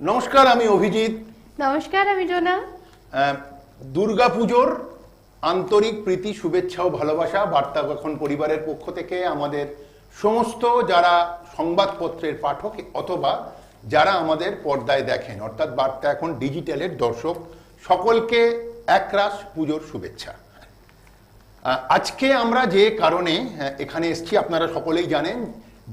নমস্কার আমি অভিজিৎ। নমস্কার আমি জোনা। আহ, দুর্গাপুজোর আন্তরিক প্রীতি শুভেচ্ছা ও ভালোবাসা বার্তা এখন পরিবারের পক্ষ থেকে আমাদের সমস্ত যারা সংবাদপত্রের পাঠক অথবা যারা আমাদের পর্দায় দেখেন অর্থাৎ বার্তা এখন ডিজিটালের দর্শক সকলকে একরাশ পুজোর শুভেচ্ছা। আজকে আমরা যে কারণে এখানে এসেছি আপনারা সকলেই জানেন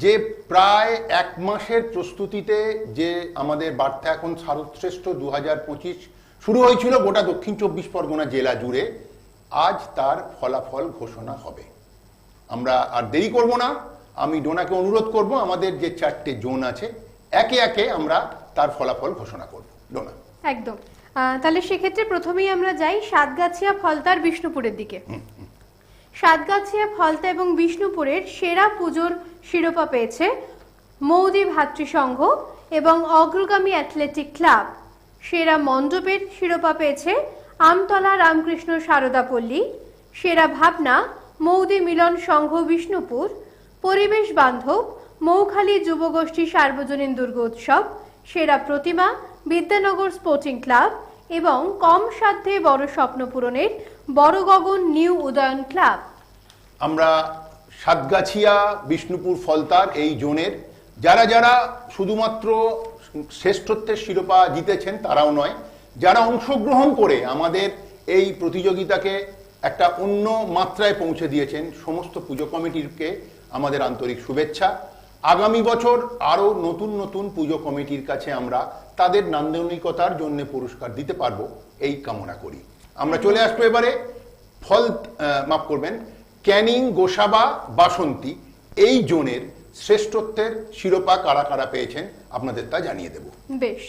যে প্রায় এক মাসের প্রস্তুতিতে যে আমাদের বার্তা এখন শারদশ্রেষ্ঠ দু হাজার পঁচিশ শুরু হয়েছিল গোটা দক্ষিণ চব্বিশ পরগনা জেলা জুড়ে আজ তার ফলাফল ঘোষণা হবে। আমরা আর দেরি করব না আমি ডোনাকে অনুরোধ করব আমাদের যে চারটে জোন আছে একে একে আমরা তার ফলাফল ঘোষণা করব। ডোনা। একদম। তাহলে সেক্ষেত্রে প্রথমেই আমরা যাই সাতগাছিয়া ফলতার বিষ্ণুপুরের দিকে। সাতগাছিয়া ফলতা এবং বিষ্ণুপুরের সেরা পুজোর শিরোপা পেয়েছে মৌদি ভাতৃসংঘ এবং অগ্রগামী অ্যাথলেটিক ক্লাব। সেরা মণ্ডপের শিরোপা পেয়েছে আমতলা রামকৃষ্ণ সারদাপল্লী সেরা ভাবনা, মৌদি মিলন সংঘ বিষ্ণুপুর। পরিবেশ বান্ধব, মৌখালী যুবগোষ্ঠী সার্বজনীন দুর্গোৎসব সেরা প্রতিমা, বিদ্যানগর স্পোর্টিং ক্লাব এবং কম সাধ্যে বড় স্বপ্ন পূরণের বড় গগন নিউ উদয়ন ক্লাব। আমরা সাতগাছিয়া, বিষ্ণুপুর, ফলতার এই জোনের যারা যারা শুধুমাত্র শ্রেষ্ঠত্বের শিরোপা জিতেছেন তারাও নয়, যারা অংশগ্রহণ করে আমাদের এই প্রতিযোগিতাকে একটা অন্য মাত্রায় পৌঁছে দিয়েছেন, সমস্ত পুজো কমিটিকে আমাদের আন্তরিক শুভেচ্ছা। আগামী বছর আরও নতুন নতুন পুজো কমিটির কাছে আমরা তাদের নান্দনিকতার জন্য পুরস্কার দিতে পারব, এই কামনা করি। আমরা চলে আসব এবারে, ফল মাফ করবেন ক্যানিং, গোসাবা, বাসন্তী এই জোনের শ্রেষ্ঠত্বের শিরোপা কারা কারা পেয়েছেন আপনাদের তা জানিয়ে দেব। বেশ,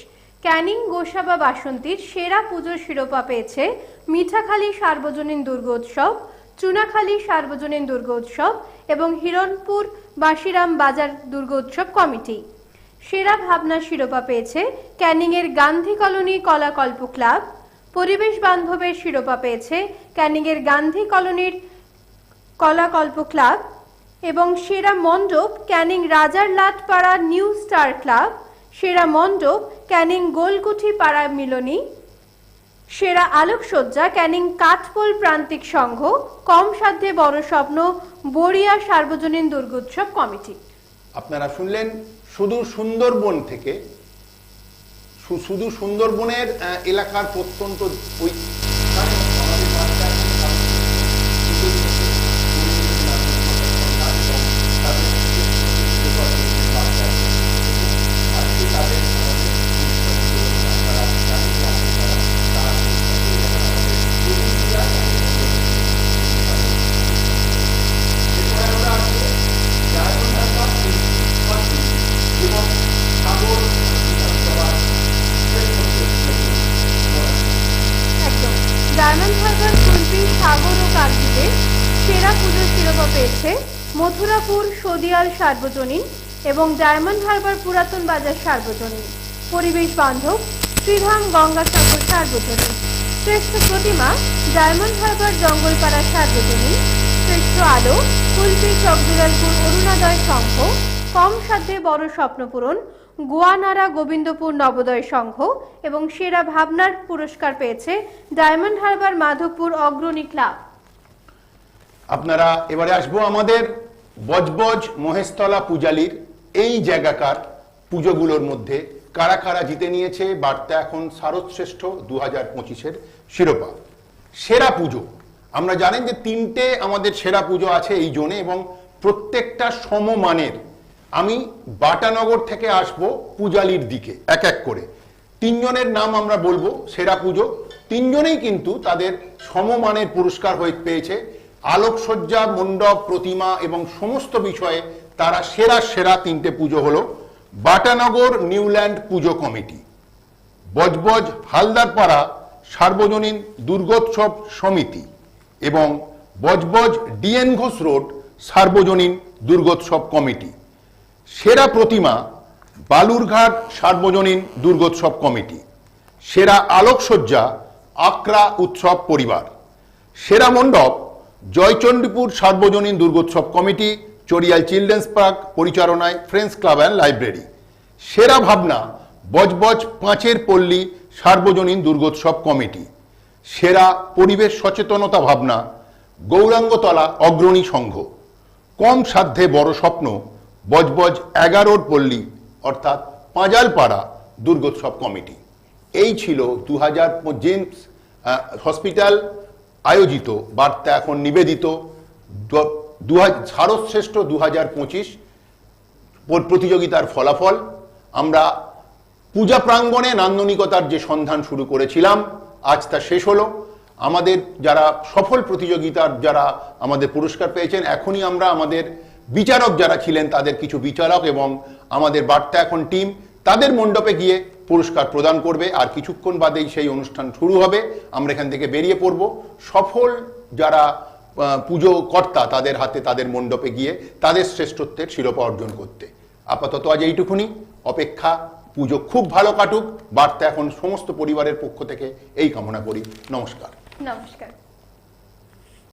ক্যানিং, গোসাবা, বাসন্তীর সেরা পুজোর শিরোপা পেয়েছে মিঠাখালী সার্বজনীন দুর্গোৎসব চুনাখালী সার্বজনীন দুর্গোৎসব এবং হিরণপুর বাসিরাম বাজার দুর্গোৎসব কমিটি। সেরা ভাবনা শিরোপা পেয়েছে ক্যানিংয়ের গান্ধী কলোনি কলাকল্প ক্লাব। পরিবেশ বান্ধবের শিরোপা পেয়েছে ক্যানিংয়ের গান্ধী কলোনির কলাকল্প ক্লাব এবং সেরা মণ্ডপ ক্যানিং রাজার লাটপাড়া নিউ স্টার ক্লাব, সেরা মণ্ডপ ক্যানিং গোলকুঠি পাড়া মিলনী, সেরা আলোকসজ্জা ক্যানিং কাঠপোল প্রান্তিক সংঘ, কম সাধ্যে বড় স্বপ্ন, বড়িয়া সার্বজনীন দুর্গোৎসব কমিটি। আপনারা শুনলেন শুধু সুন্দরবন থেকে শুধু সুন্দরবনের এলাকার প্রত্যন্ত ওই আমাদের বার্তা এখন আজকে তাদের এরপরে আমরা আসব ডায়মন্ড হারবার এবং সাগর বিধানসভা একদম ডায়মন্ড হারবার কুলপি সাগর ও কার্তিকে সেরা পুজোর শিরোপা পেয়েছে মথুরাপুর সদিয়াল সার্বজনীন এবং ডায়মন্ড হারবার পুরাতন বাজার সার্বজনীন। পরিবেশ বান্ধব, শ্রীধাম গঙ্গাসাগর সার্বজনীন। শ্রেষ্ঠ প্রতিমা, ডায়মন্ড হারবার জঙ্গলপাড়া সার্বজনীন। শ্রেষ্ঠ আলো, কুলপি চকদুলালপুর অরুণোদয় সংঘ, কম সাধ্যে বড় স্বপ্ন পূরণ গোয়ানারা গোবিন্দপুর নবোদয় সংঘ এবং সেরা ভাবনার পুরস্কার পেয়েছে ডায়মন্ড হারবার মাধবপুর অগ্রণী ক্লাব। আপনারা এবারে আসব আমাদের বজবজ মহেশতলা পূজালির এই জায়গাকার পুজোগুলোর মধ্যে কারা কারা জিতে নিয়েছে বার্তা এখন শারদশ্রেষ্ঠ দু হাজার পঁচিশের শিরোপা। সেরা পুজো। আমরা জানেন যে তিনটে আমাদের সেরা পুজো আছে এই জোনে এবং প্রত্যেকটা সমমানের। আমি বাটানগর থেকে আসব পূজালির দিকে এক এক করে। তিনজনের নাম আমরা বলব সেরা পুজো। তিনজনেই কিন্তু তাদের সমমানের পুরস্কার হয়ে পেয়েছে। আলোকসজ্জা, মণ্ডপ, প্রতিমা এবং সমস্ত বিষয়ে তারা সেরা সেরা তিনটে পুজো হলো বাটানগর নিউল্যান্ড পুজো কমিটি, বজবজ হালদারপাড়া সার্বজনীন দুর্গোৎসব সমিতি এবং বজবজ ডিএন ঘোষ রোড সার্বজনীন দুর্গোৎসব কমিটি, সেরা প্রতিমা বালুরঘাট সার্বজনীন দুর্গোৎসব কমিটি, সেরা আলোকসজ্জা আকরা উৎসব পরিবার, সেরা মণ্ডপ জয়চণ্ডীপুর সার্বজনীন Durgotsav committee, Chariyal children's park, পরিচালনায় ফ্রেন্ডস ক্লাব অ্যান্ড লাইব্রেরি। সেরা ভাবনা, বজবজ পাঁচের পল্লী সার্বজনীন দুর্গোৎসব কমিটি। সেরা পরিবেশ সচেতনতা ভাবনা, গৌরাঙ্গতলা অগ্রণী সংঘ। কম সাধ্যে বড় স্বপ্ন, বজবজ এগারোর পল্লী, অর্থাৎ পাঁজালপাড়া দুর্গোৎসব কমিটি। এই ছিল দু হাজার জেমস হসপিটাল আয়োজিত, বার্তা এখন নিবেদিত। দু ভারতশ্রেষ্ঠ দু হাজার পঁচিশ প্রতিযোগিতার ফলাফল। আমরা পূজা প্রাঙ্গণে নান্দনিকতার যে সন্ধান শুরু করেছিলাম, আজ তা শেষ হলো। আমাদের যারা সফল প্রতিযোগিতার যারা আমাদের পুরস্কার পেয়েছেন, এখনই আমরা আমাদের বিচারক যারা ছিলেন, তাদের কিছু বিচারক এবং আমাদের বার্তা এখন টিম, তাদের মণ্ডপে গিয়ে পুরস্কার প্রদান করবে আর কিছুক্ষণ বাদেই সেই অনুষ্ঠান শুরু হবে। আমরা এখান থেকে বেরিয়ে পড়ব। সফল যারা পুজো কর্তা তাদের হাতে তাদের মণ্ডপে গিয়ে তাদের শ্রেষ্ঠত্বের শিরোপা অর্জন করতে। আপাতত আজ এইটুকুনি। অপেক্ষা, পুজো খুব ভালো কাটুক। বার্তা এখন সমস্ত পরিবারের পক্ষ থেকে এই কামনা করি। নমস্কার। নমস্কার।